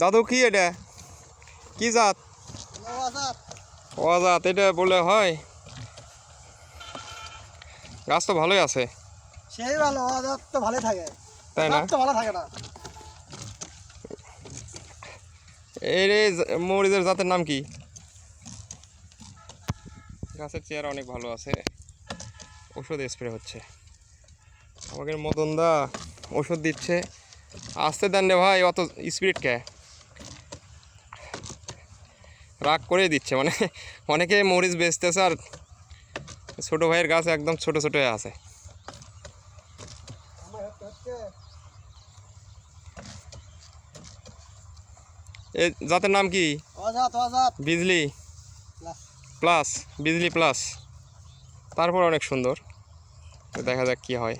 দাদু কি এটা? কি জাত? ও অজাত এটা বলে হয়। গাছ তো ভালোই আছে। সেই ভালো তো ভালোই থাকে। তাই না? তো ভালো থাকে না। এই রে মরিচের জাতের নাম কি? গাছের চেয়ার অনেক ভালো আছে। ওষুধ স্প্রে হচ্ছে। আমাকে মদন দা ওষুধ দিচ্ছে। আসতে দেন রে ভাই অত স্পিরিট কে? রাগ করে দিচ্ছে মানে অনেকে মরিচ বেচতেছে আর ছোটো ভাইয়ের গাছ একদম ছোট ছোট হয়ে আছে। এ জাতের নাম কি? বিজলি। Plus Bijli plus. তারপর অনেক সুন্দর। দেখা যাক কি হয়।